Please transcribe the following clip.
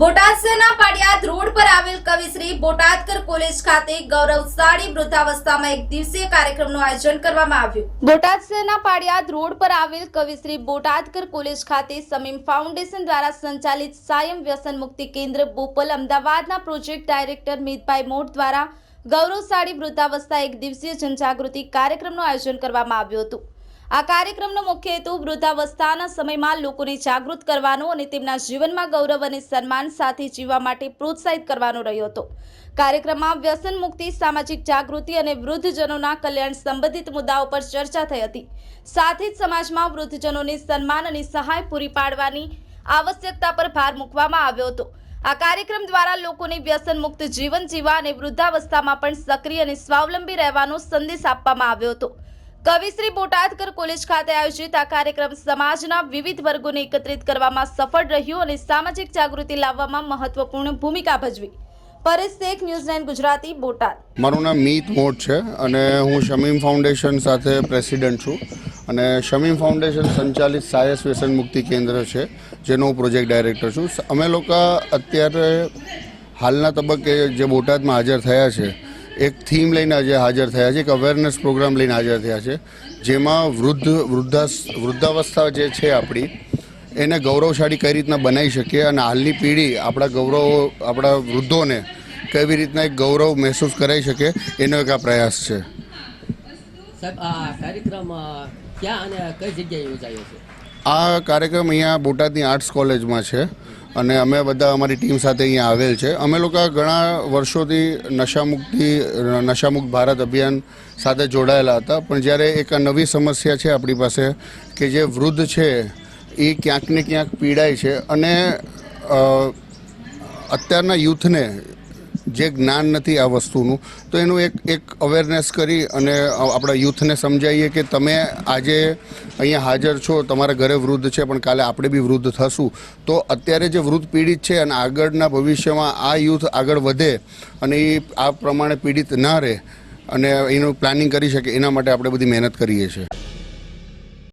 બોટાદ શહેરના પાડિયાદ રોડ પર આવેલ કવિશ્રી બોટાદકર કોલેજ ખાતે ગૌરવશાળી વૃદ્ધાવસ્થામાં એક દિવસીય કાર્યક્રમનું આયોજન કરવામાં આવ્યું. બોટાદ શહેરના પાડિયાદ રોડ પર આવેલ કવિશ્રી બોટાદકર કોલેજ ખાતે સમીમ ફાઉન્ડેશન દ્વારા સંચાલિત સાયમ વ્યસન મુક્તિ કેન્દ્ર બોપલ અમદાવાદના પ્રોજેક્ટ ડાયરેક્ટર મિતભાઈ મોઢ દ્વારા ગૌરવશાળી વૃદ્ધાવસ્થા એક દિવસીય જનજાગૃતિ કાર્યક્રમનું આયોજન કરવામાં આવ્યું હતું. આ કાર્યક્રમનો મુખ્ય હેતુ વૃદ્ધાવસ્થાના સમયમાં લોકોને જાગૃત કરવાનો અને તેમના જીવનમાં ગૌરવ અને સન્માન સાથે જીવવા માટે પ્રોત્સાહિત કરવાનો રહ્યો હતો. કાર્યક્રમમાં વ્યસન મુક્તિ, સામાજિક જાગૃતિ અને વૃદ્ધજનોના કલ્યાણ સંબંધિત મુદ્દાઓ પર ચર્ચા થઈ હતી. સાથે જ સમાજમાં વૃદ્ધજનોને સન્માન અને સહાય પૂરી પાડવાની આવશ્યકતા પર ભાર મૂકવામાં આવ્યો હતો. આ કાર્યક્રમ દ્વારા લોકોને વ્યસન મુક્ત જીવન જીવવા અને વૃદ્ધાવસ્થામાં પણ સક્રિય અને સ્વાવલંબી રહેવાનો સંદેશ આપવામાં આવ્યો હતો. કવિશ્રી બોટાદકર કોલેજ ખાતે આયોજિત આ કાર્યક્રમ સમાજના વિવિધ વર્ગોને એકત્રિત કરવામાં સફળ રહ્યું અને સામાજિક જાગૃતિ લાવવામાં મહત્વપૂર્ણ ભૂમિકા ભજવી. પરેશ શેખ, ન્યૂઝ ગુજરાતી, બોટાદ. મારું નામ મીત મોટ છે અને હું શમીમ ફાઉન્ડેશન સાથે પ્રેસિડન્ટ છું અને શમીમ ફાઉન્ડેશન સંચાલિત સાયસ વ્યસન મુક્તિ કેન્દ્ર છે, જેનો હું પ્રોજેક્ટ ડાયરેક્ટર છું. અમે લોકો અત્યારે હાલના તબક્કે જે બોટાદમાં હાજર થયા છે એક થીમ લઈને આજે હાજર થયા છે, એક અવેરનેસ પ્રોગ્રામ લઈને હાજર થયા છે, જેમાં વૃદ્ધ, વૃદ્ધાસ, વૃદ્ધાવસ્થા જે છે આપણી, એને ગૌરવશાળી કઈ રીતના બનાવી શકીએ અને હાલની પેઢી આપણા ગૌરવ, આપણા વૃદ્ધોને કેવી રીતના એક ગૌરવ મહેસૂસ કરાવી શકે, એનો એક આ પ્રયાસ છે. સાહેબ, આ કાર્યક્રમ ક્યાં અને કઈ જગ્યાએ યોજાયો છે? આ કાર્યક્રમ અહીંયા બોટાદની આર્ટ્સ કોલેજમાં છે અને અમે બધા અમારી ટીમ સાથે અહીંયા આવેલ છે. અમે લોકો ઘણા વર્ષોથી નશામુક્તિ, નશામુક્ત ભારત અભિયાન સાથે જોડાયેલા હતા, પણ જ્યારે એક નવી સમસ્યા છે આપણી પાસે કે જે વૃદ્ધ છે, એ ક્યાંક ને ક્યાંક પીડાય છે અને અત્યારના યુથને જે જ્ઞાન નથી આ વસ્તુનું, તો એનું એક એક અવેરનેસ કરી અને આપણા યુથને સમજાવીએ કે તમે આજે અહીંયા હાજર છો, તમારા ઘરે વૃદ્ધ છે, પણ કાલે આપણે બી વૃદ્ધ થશું. તો અત્યારે જે વૃદ્ધ પીડિત છે અને આગળના ભવિષ્યમાં આ યુથ આગળ વધે અને એ આ પ્રમાણે પીડિત ના રહે અને એનું પ્લાનિંગ કરી શકે, એના માટે આપણે બધી મહેનત કરીએ છીએ.